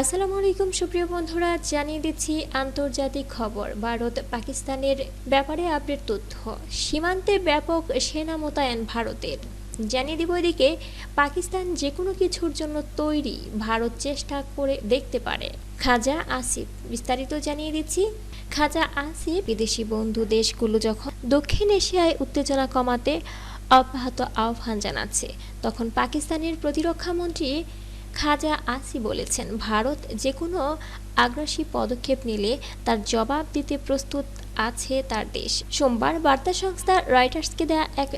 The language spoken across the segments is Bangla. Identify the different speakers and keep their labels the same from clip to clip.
Speaker 1: আসসালামু আলাইকুম, সুপ্রিয় বন্ধুরা, জানিয়ে দিচ্ছি আন্তর্জাতিক খবর। ভারত পাকিস্তানের ব্যাপারে আপডেট তথ্য। সীমান্তে ব্যাপক সেনা মোতায়েন ভারতের। জানিয়ে দিব এদিকে, পাকিস্তান যে কোনো কিছুর জন্য তৈরি ভারত চেষ্টা করে দেখতে পারে। খাজা আসিফ, বিস্তারিত জানিয়ে দিচ্ছি। খাজা আসিফ বিদেশি বন্ধু দেশগুলো যখন দক্ষিণ এশিয়ায় উত্তেজনা কমাতে অব্যাহত আহ্বান জানাচ্ছে, তখন পাকিস্তানের প্রতিরক্ষা মন্ত্রী খাজা আসি বলেছেন, ভারত যে কোনো আগ্রাসী পদক্ষেপ নিলে তার জবাব দিতে প্রস্তুত আছে তার দেশ। সোমবার বার্তা সংস্থা রয়টার্সকে দেয়া এক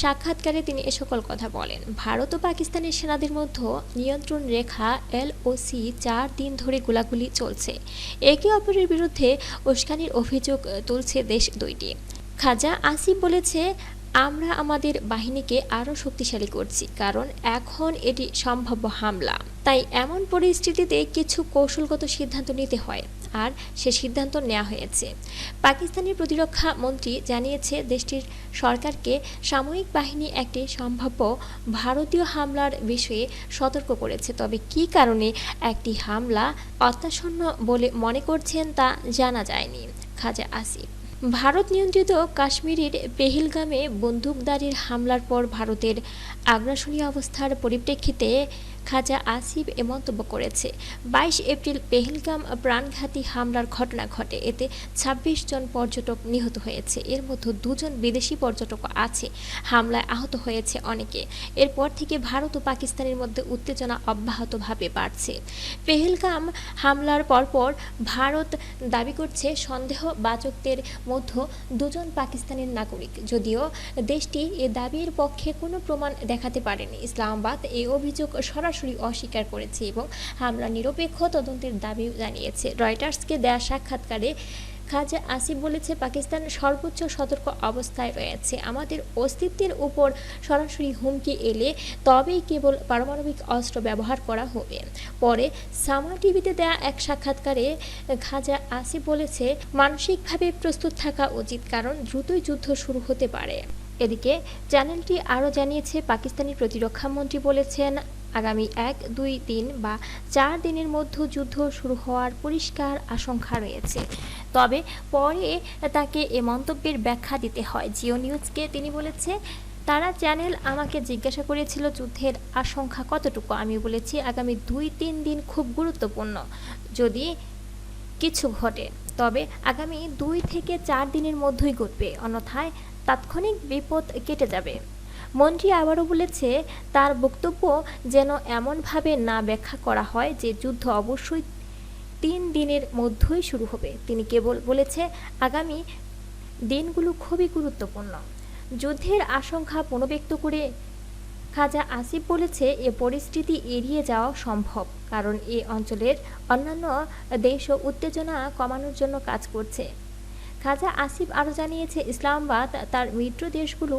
Speaker 1: সাক্ষাৎকারে তিনি এ সকল কথা বলেন। ভারত ও পাকিস্তানের সেনাদের মধ্যে নিয়ন্ত্রণ রেখা এলওসি চার দিন ধরে গোলাগুলি চলছে। একে অপরের বিরুদ্ধে উস্কানির অভিযোগ তুলছে দেশ দুইটি। খাজা আসিফ বলেছে আমরা আমাদের বাহিনীকে আরও শক্তিশালী করছি, কারণ এখন এটি সম্ভাব্য হামলা। তাই এমন পরিস্থিতিতে কিছু কৌশলগত সিদ্ধান্ত নিতে হয়, আর সে সিদ্ধান্ত নেওয়া হয়েছে। পাকিস্তানের প্রতিরক্ষা মন্ত্রী জানিয়েছে, দেশটির সরকারকে সামরিক বাহিনী একটি সম্ভাব্য ভারতীয় হামলার বিষয়ে সতর্ক করেছে। তবে কী কারণে একটি হামলা অত্যাসন্ন বলে মনে করছেন তা জানা যায়নি। খাজা আসিফ। ভারত নিয়ন্ত্রিত কাশ্মীরের পেহেলগামে বন্দুকদারির হামলার পর ভারতের আগ্রাসনী অবস্থার পরিপ্রেক্ষিতে খাজা আসিফ এ মন্তব্য করেছে। বাইশ এপ্রিল পেহেলগাম প্রাণঘাতী হামলার ঘটনা ঘটে। এতে ২৬ জন পর্যটক নিহত হয়েছে। এর মধ্যে দুজন বিদেশি পর্যটক আছে। হামলায় আহত হয়েছে অনেকে। এরপর থেকে ভারত ও পাকিস্তানের মধ্যে উত্তেজনা অব্যাহতভাবে বাড়ছে। পেহেলগাম হামলার পরপর ভারত দাবি করছে সন্দেহবাচকদের মধ্যে দুজন পাকিস্তানের নাগরিক। যদিও দেশটি এ দাবির পক্ষে কোনো প্রমাণ দেখাতে পারেনি। ইসলামাবাদ এই অভিযোগ সরাসরি অস্বীকার করেছে এবং হামলা নিরপেক্ষ তদন্তের দাবি জানিয়েছে। রয়টার্সকে দেয়া সাক্ষাৎকারে খাজা আসিফ বলেছে, পাকিস্তান সর্বোচ্চ সতর্ক অবস্থায় রয়েছে। আমাদের অস্তিত্বের উপর সরাসরি হুমকি এলে তবেই কেবল পারমাণবিক অস্ত্র ব্যবহার করা হবে। পরে সামা টিভিতে দেয়া এক সাক্ষাৎকারে খাজা আসিফ বলেছে, মানসিকভাবে প্রস্তুত থাকা উচিত, কারণ দ্রুতই যুদ্ধ শুরু হতে পারে। এদিকে চ্যানেলটি আরও জানিয়েছে, পাকিস্তানি প্রতিরক্ষা মন্ত্রী বলেছেন আগামী এক, দুই দিন বা চার দিনের মধ্যে যুদ্ধ শুরু হওয়ার পরিষ্কার আশঙ্কা রয়েছে। তবে পরে তাকে এ মন্তব্যের ব্যাখ্যা দিতে হয়। জিও নিউজকে তিনি বলেছে, তারা চ্যানেল আমাকে জিজ্ঞাসা করেছিল যুদ্ধের আশঙ্কা কতটুকু। আমি বলেছি, আগামী দুই, তিন দিন খুব গুরুত্বপূর্ণ, যদি কিছু ঘটে। তবে আগামী দুই থেকে চার দিনের মধ্যেই ঘটবে। অন্যথায় তাৎক্ষণিক বিপদ কেটে যাবে। মন্ত্রী আবারও বলেছে, তার বক্তব্য যেন এমনভাবে না ব্যাখ্যা করা হয় যে যুদ্ধ অবশ্যই তিন দিনের মধ্যেই শুরু হবে। তিনি কেবল বলেছে, আগামী দিনগুলো খুবই গুরুত্বপূর্ণ। যুদ্ধের আশঙ্কা পুনর্ব্যক্ত করে খাজা আসিফ বলেছে, এ পরিস্থিতি এড়িয়ে যাওয়া সম্ভব, কারণ এ অঞ্চলের অন্যান্য দেশও উত্তেজনা কমানোর জন্য কাজ করছে। খাজা আসিফ আরও জানিয়েছে, ইসলামাবাদ তার মিত্র দেশগুলো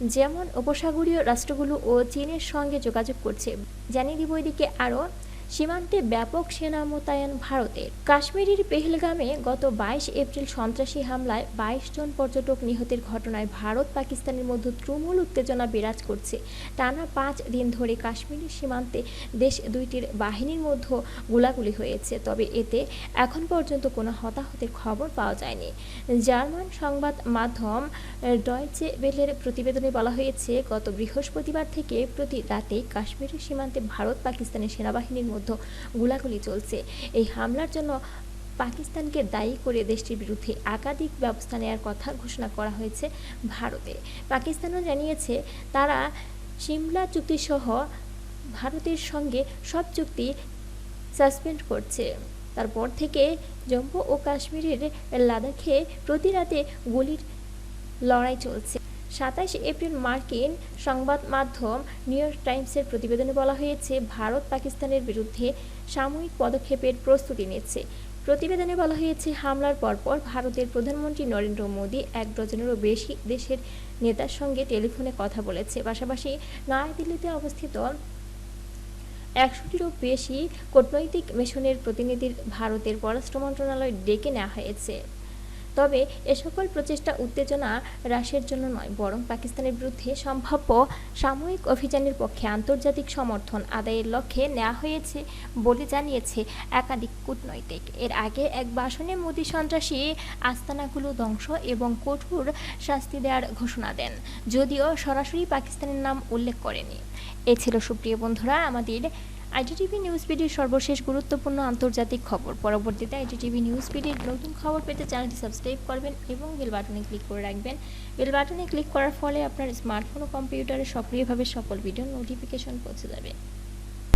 Speaker 1: যেমন উপসাগরীয় রাষ্ট্রগুলো ও চীনের সঙ্গে যোগাযোগ করছে। জানিয়ে দিব এদিকে আরও। সীমান্তে ব্যাপক সেনা মোতায়েন ভারতের কাশ্মীরের পেহেলগামে গত বাইশ এপ্রিল সন্ত্রাসী হামলায় বাইশ জন পর্যটক নিহতের ঘটনায় ভারত, পাকিস্তানের মধ্যে তুমুল উত্তেজনা বিরাজ করছে। টানা পাঁচ দিন ধরে কাশ্মীরের সীমান্তে দেশ দুইটির বাহিনীর মধ্যে গোলাগুলি হয়েছে, তবে এতে এখন পর্যন্ত কোনো হতাহতের খবর পাওয়া যায়নি। জার্মান সংবাদ মাধ্যম ডয়চে বেলের প্রতিবেদনে বলা হয়েছে, গত বৃহস্পতিবার থেকে প্রতি রাতে কাশ্মীরের সীমান্তে ভারত, পাকিস্তানের সেনাবাহিনীর মধ্যে গোলাগুলি চলছে। এই হামলার জন্য পাকিস্তানকে দায়ী করে দেশটির বিরুদ্ধে একাধিক ব্যবস্থা নেওয়ার কথা ঘোষণা করা হয়েছে ভারতে। পাকিস্তানও জানিয়েছে, তারা সিমলা চুক্তিসহ ভারতের সঙ্গে সব চুক্তি সাসপেন্ড করছে। তারপর থেকে জম্মু ও কাশ্মীরের লাদাখে প্রতি রাতে গুলির লড়াই চলছে। সাতাশ এপ্রিল মার্কিন সংবাদ মাধ্যম নিউ ইয়র্ক টাইমসের প্রতিবেদনে বলা হয়েছে, ভারত পাকিস্তানের বিরুদ্ধে সাময়িক পদক্ষেপের প্রস্তুতি নিচ্ছে। প্রতিবেদনে বলা হয়েছে, হামলার পরপর ভারতের প্রধানমন্ত্রী নরেন্দ্র মোদী এক ডজনেরও বেশি দেশের নেতার সঙ্গে টেলিফোনে কথা বলেছে। পাশাপাশি নয়াদিল্লিতে অবস্থিত একশোটিরও বেশি কূটনৈতিক মিশনের প্রতিনিধির ভারতের পররাষ্ট্র মন্ত্রণালয় ডেকে নেওয়া হয়েছে। তবে এ সকল প্রচেষ্টা উত্তেজনা হ্রাসের জন্য নয়, বরং পাকিস্তানের বিরুদ্ধে সম্ভাব্য সাময়িক অভিযানের পক্ষে আন্তর্জাতিক সমর্থন আদায়ের লক্ষ্যে নেওয়া হয়েছে বলে জানিয়েছে একাধিক কূটনৈতিক। এর আগে এক ভাষণে মোদী সন্ত্রাসী আস্তানাগুলো ধ্বংস এবং কঠোর শাস্তি দেওয়ার ঘোষণা দেন, যদিও সরাসরি পাকিস্তানের নাম উল্লেখ করেনি। এ ছিল সুপ্রিয় বন্ধুরা, আমাদের আইজিটিভি নিউজ পিডির সর্বশেষ গুরুত্বপূর্ণ আন্তর্জাতিক খবর। পরবর্তীতে আইজিটিভি নিউজ পিডির নতুন খবর পেতে চ্যানেলটি সাবস্ক্রাইব করবেন এবং বেল বাটনে ক্লিক করে রাখবেন। বেল বাটনে ক্লিক করার ফলে আপনার স্মার্টফোন ও কম্পিউটারে সক্রিয়ভাবে সকল ভিডিও নোটিফিকেশন পৌঁছে যাবে।